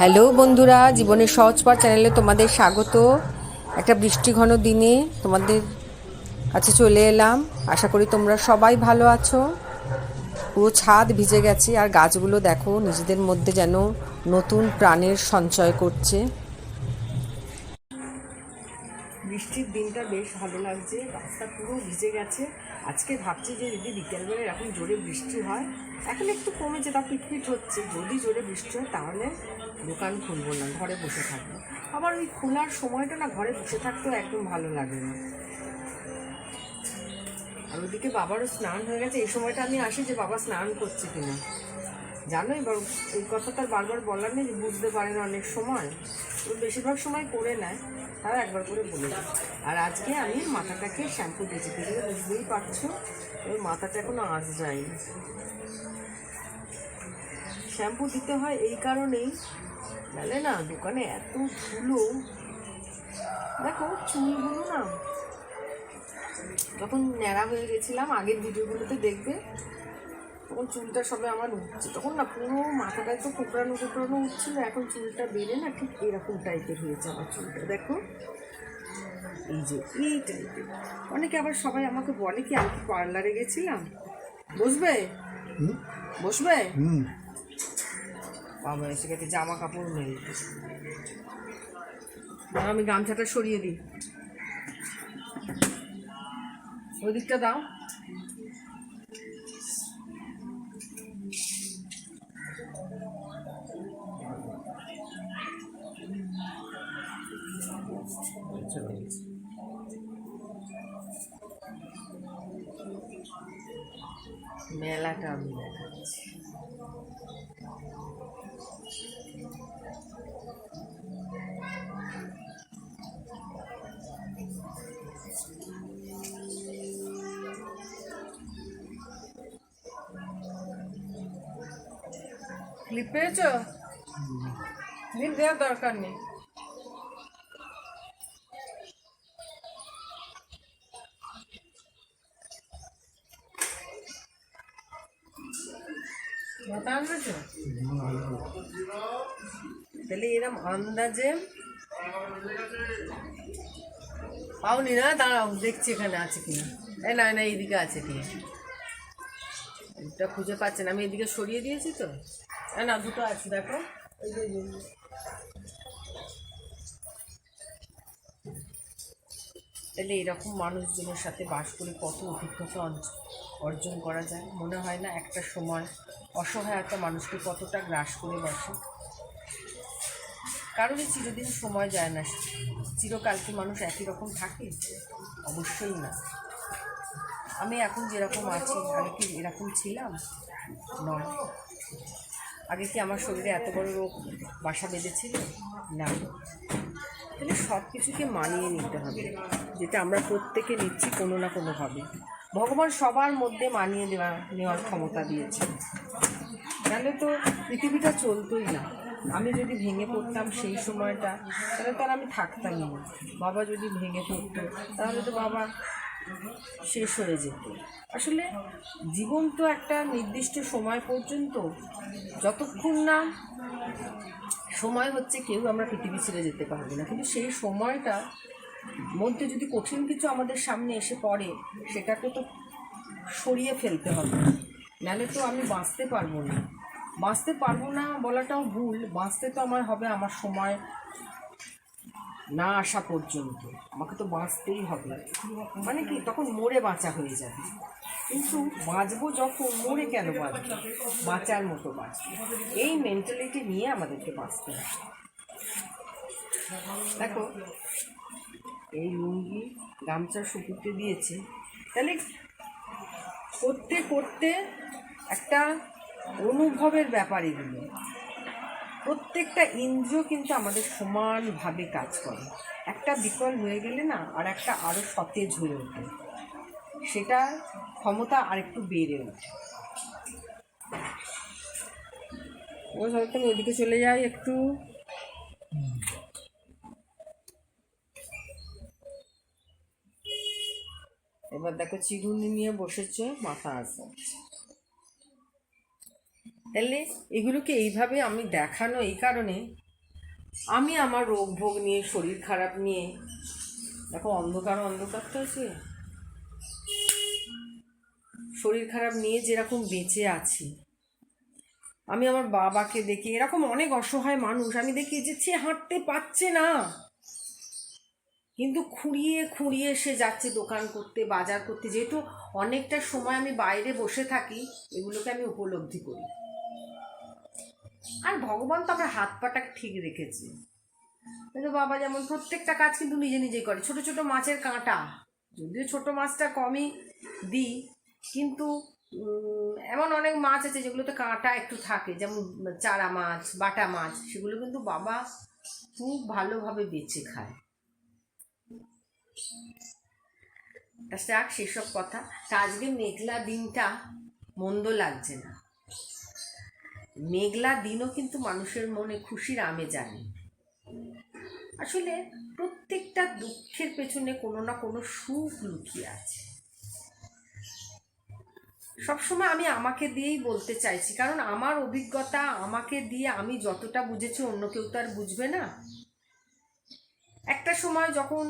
Hello বন্ধুরা, জীবনের সহজ পাঠ চ্যানেলে তোমাদের স্বাগত। একটা বৃষ্টি ঘন দিনে তোমাদের কাছে চলে এলাম। আশা করি তোমরা সবাই ভালো আছো। পুরো ছাদ ভিজে গেছে আর গাছগুলো দেখো, নিজেদের মধ্যে যেন নতুন প্রাণের সঞ্চয় করছে। বৃষ্টির দিনটা বেশ ভালো লাগছে, রাস্তা পুরো ভিজে গেছে। আজকে ভাবছি যে যদি বিকেলবেলা এরকম জোরে বৃষ্টি হয়, এখন একটু কমেছে তা পিটপিট হচ্ছে। যদি জোরে বৃষ্টি হয়, তাহলে দোকান খুলবো না, ঘরে বসে থাকব। আবার ওই খোলার সময়টা না ঘরে বসে থাকতেও একদম ভালো লাগে না। আর ওদিকে বাবারও স্নান হয়ে গেছে, এই সময়টা আমি আসি যে বাবা স্নান করছে কিনা। জানো এবার এই কথাটা বারবার বলার নেই যে বুঝতে পারে না অনেক সময়। ও বেশিরভাগ সময় করে নেয়, তাও একবার করে বলে দেয় আর আজকে আমি মাথাটাকে শ্যাম্পু দিয়েছি তুমি বুঝতেই পারছ ওই মাথাটা এখনও আঁচ যায়নি। শ্যাম্পু দিতে হয় এই কারণেই নাহলে না দোকানে এত ধুলো। দেখো চুলগুলো না যখন ন্যাড়া হয়ে গেছিলাম আগের ভিডিওগুলোতে দেখবে তখন চুলটা সবে আমার উঠছে। তখন না পুরো মাথাটায় তো কোকড়ানো কোকড়ানো উঠছিল এখন চুলটা বেড়ে না ঠিক এরকম টাইপের হয়েছে আমার চুলটা। দেখো এই যে এই টাইপের অনেকে আবার সবাই আমাকে বলে কি আমি পার্লারে গেছিলাম? বসবে? বসবে? এসে গেছে জামা কাপড় নেই আমি গামছাটা সরিয়ে দিই। ওই দিকটা দাও। মেলাটা আমি দেখাচ্ছি। ক্লিপ পেয়েছ? লিপ দেওয়ার দরকার নেই। তাহলে এরম আন্দাজে পাওনি না? দাঁড়াও, দেখছি এখানে আছে কিনা। এই না না, এইদিকে আছে কি? এটা খুঁজে পাচ্ছে না। আমি এদিকে সরিয়ে দিয়েছি তো। না না, দুটো আছে, দেখো। তাহলে এরকম মানুষজনের সাথে বাস করে কত অভিজ্ঞতা অর্জ- অর্জন করা যায়? মনে হয় না একটা সময় অসহায় একটা মানুষকে কতটা গ্রাস করে বসে? কারণে চিরদিন সময় যায় না। চিরকাল কি মানুষ একই রকম থাকে? অবশ্যই না। আমি এখন যেরকম আছি, আগে কি এরকম ছিলাম? নয় আগে কি আমার শরীরে এত বড় রোগ বাসা বেঁধেছিল? না। তাহলে সব কিছুকে মানিয়ে নিতে হবে। যেটা আমরা প্রত্যেকে নিচ্ছি কোনো না কোনোভাবে। ভগবান সবার মধ্যে মানিয়ে দেওয়া নেওয়ার ক্ষমতা দিয়েছে। তাহলে তো পৃথিবীটা চলতোই না। আমি যদি ভেঙে পড়তাম সেই সময়টা, তাহলে তো আর আমি থাকতামই না। বাবা যদি ভেঙে পড়তো, তাহলে তো বাবা শেষ হয়ে যেত। আসলে জীবন তো একটা নির্দিষ্ট সময় পর্যন্ত, যতক্ষণ না সময় হচ্ছে কেউ আমরা পৃথিবী ছেড়ে যেতে পারব না। কিন্তু সেই সময়টা মধ্যে যদি কঠিন কিছু আমাদের সামনে এসে পড়ে, সেটাকে তো সরিয়ে ফেলতে হবে। নাহলে তো আমি বাঁচতে পারব না। বাঁচতে পারব না বলাটাও ভুল। বাঁচতে তো আমার হবে আমার সময় না আসা পর্যন্ত। আমাকে তো বাঁচতেই হবে। মানে কি? তখন মরে বাঁচা হয়ে যাবে। কিন্তু বাঁচবো যখন, মরে কেন বাঁচবো? বাঁচার মতো বাঁচবো। এই মেন্টালিটি নিয়ে আমাদেরকে বাঁচতে হবে। দেখো এই লুঙ্গি, গামছা শুকুতে দিয়েছে। তাহলে করতে করতে একটা অনুভবের ব্যাপার এগুলো। প্রত্যেকটা ইন্দ্রিয় কিন্তু আমাদের সমানভাবে কাজ করে। একটা বিকল হয়ে গেলে না আর একটা আরও সতেজ হয়ে ওঠে। সেটা ক্ষমতা আরেকটু বেড়ে ওঠে। ও হয়তো ওইদিকে চলে যাই একটু। এবার দেখো চিরুনি নিয়ে বসেছে, মাথা আসে তাহলে এগুলোকে এইভাবে আমি দেখানো এই কারণে আমি আমার রোগ ভোগ নিয়ে, শরীর খারাপ নিয়ে, দেখো অন্ধকার অন্ধকারটা আছে। শরীর খারাপ নিয়ে যেরকম বেঁচে আছি। আমি আমার বাবাকে দেখি, এরকম অনেক অসহায় মানুষ, আমি দেখি যে সে হাঁটতে পারছে না। কিন্তু খুঁড়িয়ে খুঁড়িয়ে সে যাচ্ছে দোকান করতে, বাজার করতে। যেহেতু অনেকটা সময় আমি বাইরে বসে থাকি, এগুলোকে আমি উপলব্ধি করি। আর ভগবান তো আমার হাত পাটা ঠিক রেখেছে। কিন্তু বাবা যেমন প্রত্যেকটা কাজ কিন্তু নিজে নিজেই করে। ছোট ছোট মাছের কাঁটা, যদিও ছোট মাছটা কমই দিই, কিন্তু এমন অনেক মাছ আছে যেগুলোতে কাঁটা একটু থাকে, যেমন চারা মাছ, বাটা মাছ, সেগুলো কিন্তু বাবা খুব ভালোভাবে বেঁচে খায়। যাক সেসব কথা। তা আজকে মেঘলা দিনটা মন্দ লাগছে না। মেঘলা দিনও কিন্তু মানুষের মনে খুশির আমেজ আনে। আসলে প্রত্যেকটা দুঃখের পেছনে কোনো না কোনো সুখ লুকিয়ে আছে। সবসময় আমি আমাকে দিয়েই বলতে চাইছি, কারণ আমার অভিজ্ঞতা আমাকে দিয়ে আমি যতটা বুঝেছি অন্য কেউ তো আর বুঝবে না। একটা সময় যখন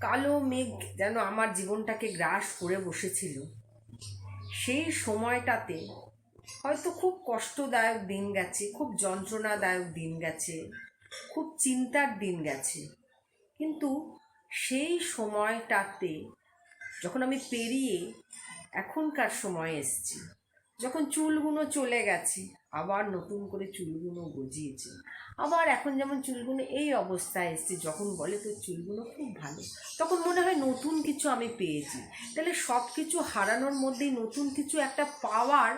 কালো মেঘ যেন আমার জীবনটাকে গ্রাস করে বসেছিল, সেই সময়টাতে হয়তো খুব কষ্টদায়ক দিন গেছে, খুব যন্ত্রণাদায়ক দিন গেছে, খুব চিন্তার দিন গেছে। কিন্তু সেই সময়টাতে যখন আমি পেরিয়ে এখনকার সময় এসেছি, যখন চুলগুলো চলে গেছে আবার নতুন করে চুলগুলো গজিয়েছে। আবার এখন যেমন চুলগুলো এই অবস্থায় এসছে, যখন বলে তোর চুলগুলো খুব ভালো, তখন মনে হয় নতুন কিছু আমি পেয়েছি। তাহলে সব কিছু হারানোর মধ্যেই নতুন কিছু একটা পাওয়ার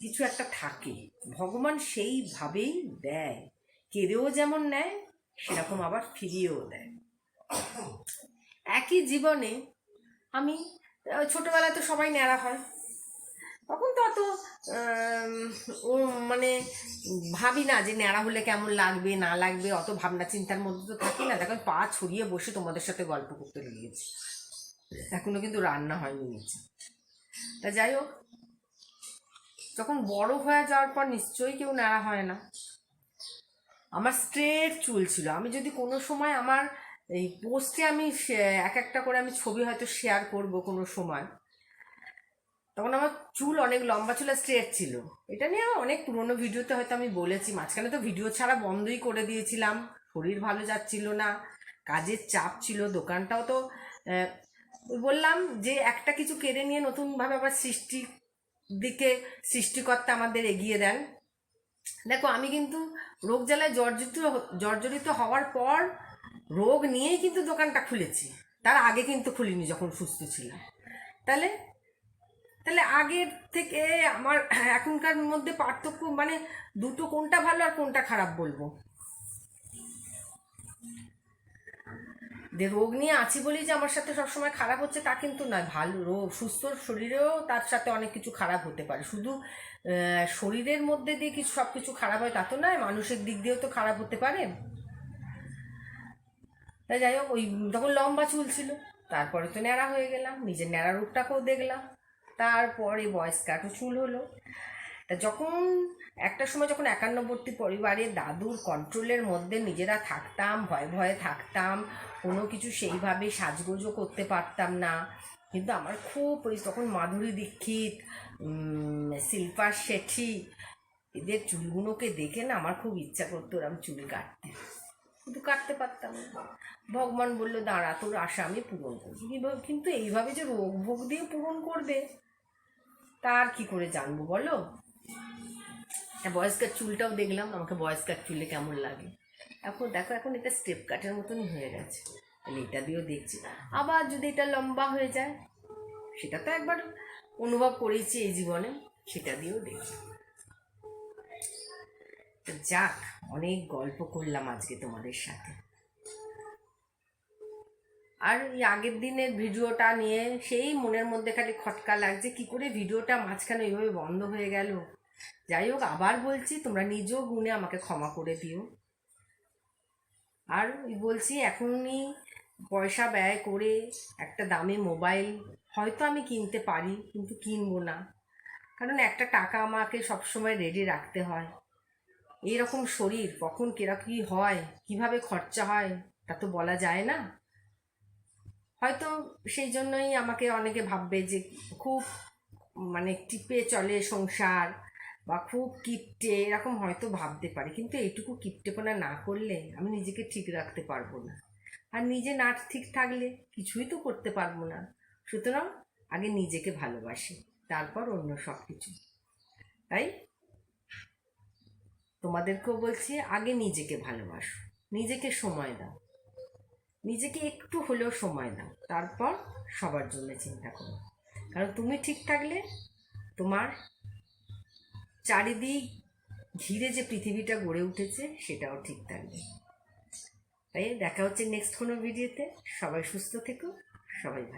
কিছু একটা থাকে। ভগবান সেইভাবেই দেয়। কেড়েও যেমন নেয়, সেরকম আবার ফিরিয়েও দেয়। একই জীবনে আমি, ছোটবেলায় তো সবাই ন্যাড়া হয়। তখন তো অত ও মানে ভাবি না যে ন্যাড়া হলে কেমন লাগবে, না লাগবে, অত ভাবনা চিন্তার মধ্যে তো থাকি না। দেখো পা ছড়িয়ে বসে তোমাদের সাথে গল্প করতে লেগেছি এখনও কিন্তু রান্না হয়নি নিচে। তা যাই হোক, যখন বড় হয়ে যাওয়ার পর নিশ্চয়ই কেউ ন্যাড়া হয় না। আমার স্ট্রেট চুল ছিল। আমি যদি কোনো সময় আমার এই পোস্টে আমি এক একটা করে আমি ছবি হয়তো শেয়ার করব কোনো সময়। তখন আমার চুল অনেক লম্বা ছিল স্ট্রেট ছিল। এটা নিয়ে অনেক পুরোনো ভিডিওতে হয়তো আমি বলেছি, মাঝখানে তো ভিডিও ছাড়া বন্ধই করে দিয়েছিলাম, শরীর ভালো যাচ্ছিল না, কাজের চাপ ছিল, দোকানটাও তো বললাম যে একটা কিছু কেড়ে নিয়ে নতুনভাবে আবার সৃষ্টি, দিকে সৃষ্টিকর্তা আমাদের এগিয়ে দেন। দেখো, আমি কিন্তু রোগ জ্বালায় জর্জরিত জর্জরিত হওয়ার পর রোগ নিয়েই কিন্তু দোকানটা খুলেছি। তার আগে কিন্তু খুলিনি যখন সুস্থ ছিলাম। তাহলে তাহলে আগের থেকে আমার এখনকার মধ্যে পার্থক্য মানে দুটো কোনটা ভালো আর কোনটা খারাপ বলব? যে রোগ নিয়ে আছি বলেই যে আমার সাথে সবসময় খারাপ হচ্ছে তা কিন্তু নয়। ভালো রোগ সুস্থ শরীরেও তার সাথে অনেক কিছু খারাপ হতে পারে। শুধু শরীরের মধ্যে দিয়ে কিছু সব কিছু খারাপ হয় তা তো নয়, মানসিক দিক দিয়েও তো খারাপ হতে পারে। তাই যাই হোক, ওই তখন লম্বা চুল ছিল, তারপরে তো ন্যাড়া হয়ে গেলাম, নিজের ন্যাড়া রূপটাকেও দেখলাম। তারপরে বয়স কাটো চুল হলো। তা যখন একটা সময় যখন একান্নবর্তী পরিবারে দাদুর কন্ট্রোলের মধ্যে নিজেরা থাকতাম, ভয়ে ভয়ে থাকতাম, কোনো কিছু সেইভাবে সাজগোজও করতে পারতাম না। কিন্তু আমার খুব ওই তখন মাধুরী দীক্ষিত শিল্পা শেঠি, এদের চুলগুলোকে দেখে না আমার খুব ইচ্ছা করতো ওরম চুল কাটতে। কিন্তু কাটতে পারতাম না। ভগবান বলল, দাঁড়া, তোর আশা আমি পূরণ করব। কিন্তু এইভাবে যে রোগ ভোগ দিয়ে পূরণ করবে তার কি করে জানব বলো? বয়স্কার চুলটাও দেখলাম, আমাকে বয়স্কার চুলে কেমন লাগে। এখন দেখো, এখন এটা স্টেপ কাটের মতনই হয়ে গেছে। তাহলে এটা দিয়েও দেখছি। আবার যদি এটা লম্বা হয়ে যায়, সেটা তো একবার অনুভব করেছি এই জীবনে, সেটা দিয়েও দেখি তো যাক, অনেক গল্প করলাম আজকে তোমাদের সাথে। আর এই আগের দিনের ভিডিওটা নিয়ে সেই মনের মধ্যে খালি খটকা লাগছে, কি করে ভিডিওটা মাঝখানে ওইভাবে বন্ধ হয়ে গেল? যাই হোক, আবার বলছি, তোমরা নিজেও গুণে আমাকে ক্ষমা করে দিও। আর বলছি, এখনই পয়সা ব্যয় করে একটা দামি মোবাইল হয়তো আমি কিনতে পারি, কিন্তু কিনবো না। কারণ একটা টাকা আমাকে সবসময় রেডি রাখতে হয়। এইরকম শরীর কখন কেরা কী হয়, কীভাবে খরচা হয়, তা তো বলা যায় না। হয়তো সেই জন্যই আমাকে অনেকে ভাববে যে খুব মানে টিপে চলে সংসার বা খুব কিপটে, এরকম হয়তো ভাবতে পারে। কিন্তু এইটুকু কিপটেপনা না করলে আমি নিজেকে ঠিক রাখতে পারব না। আর নিজে না ঠিক থাকলে কিছুই তো করতে পারব না। সুতরাং আগে নিজেকে ভালোবাসি, তারপর অন্য সব কিছু তাই? তোমাদেরকেও বলছি, আগে নিজেকে ভালোবাসো। নিজেকে সময় দাও। নিজেকে একটু হলেও সময় দাও। তারপর সবার জন্য চিন্তা করো। কারণ তুমি ঠিক থাকলে তোমার চারিদিক ঘিরে যে পৃথিবীটা গড়ে উঠেছে, সেটাও ঠিক থাকবে। তাই দেখা হচ্ছে নেক্সট কোনো ভিডিওতে সবাই সুস্থ থেকো, সবাই ভালো